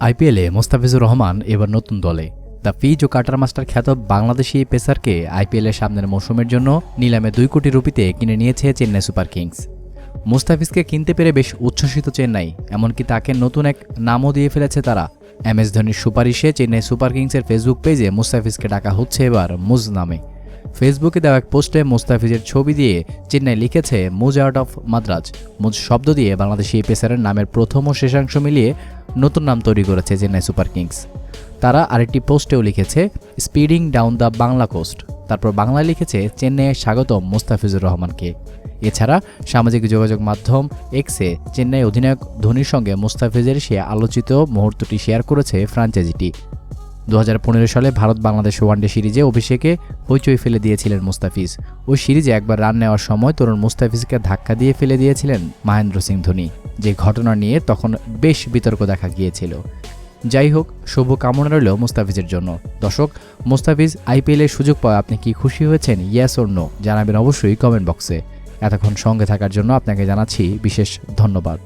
আইপিএলে মোস্তাফিজুর রহমান এবার নতুন দলে। দ্য ফিজ ও কাটার মাস্টার খ্যাত বাংলাদেশি এই পেসারকে আইপিএলের সামনের মৌসুমের জন্য নিলামে দুই কোটি রুপিতে কিনে নিয়েছে চেন্নাই সুপার কিংস। মুস্তাফিজকে কিনতে পেরে বেশ উচ্ছ্বসিত চেন্নাই, এমনকি তাকে নতুন এক নামও দিয়ে ফেলেছে তারা। এম এস ধোনির সুপারিশে চেন্নাই সুপার কিংসের ফেসবুক পেজে মুস্তাফিজকে ডাকা হচ্ছে এবার মুজ নামে। ফেসবুকে দেওয়া এক পোস্টে মুস্তাফিজের ছবি দিয়ে চেন্নাই লিখেছে, Muz out of Madras. Muz শব্দ দিয়ে বাংলাদেশি পেসারের নামের প্রথম ও শেষাংশ মিলিয়ে নতুন নাম তৈরি করেছে চেন্নাই সুপার কিংস। তারা আরেকটি পোস্টেও লিখেছে, speeding down the Bangla coast. তারপর বাংলায় লিখেছে, চেন্নাইয়ে স্বাগতম মুস্তাফিজুর রহমানকে। এছাড়া সামাজিক যোগাযোগ মাধ্যম এক্সে চেন্নাই অধিনায়ক ধোনির সঙ্গে মুস্তাফিজের সে আলোচিত মুহূর্তটি শেয়ার করেছে ফ্রাঞ্চাইজিটি। দু হাজার পনেরো সালে ভারত বাংলাদেশ ওয়ানডে সিরিজে অভিষেকে হইচই ফেলে দিয়েছিলেন মুস্তাফিজ। ওই সিরিজে একবার রান নেওয়ার সময় তরুণ মুস্তাফিজকে ধাক্কা দিয়ে ফেলে দিয়েছিলেন মহেন্দ্র সিং ধোনি। যে ঘটনা নিয়ে তখন বেশ বিতর্ক দেখা গিয়েছিল। যাই হোক শুভ কামনা রইল মুস্তাফিজের জন্য। দর্শক, মুস্তাফিজ আইপিএলের সুযোগ পাওয়া আপনি কি খুশি হয়েছেন ইয়াস ওর নো জানাবেন অবশ্যই কমেন্ট বক্সে এতক্ষণ সঙ্গে থাকার জন্য আপনাকে জানাচ্ছি বিশেষ ধন্যবাদ।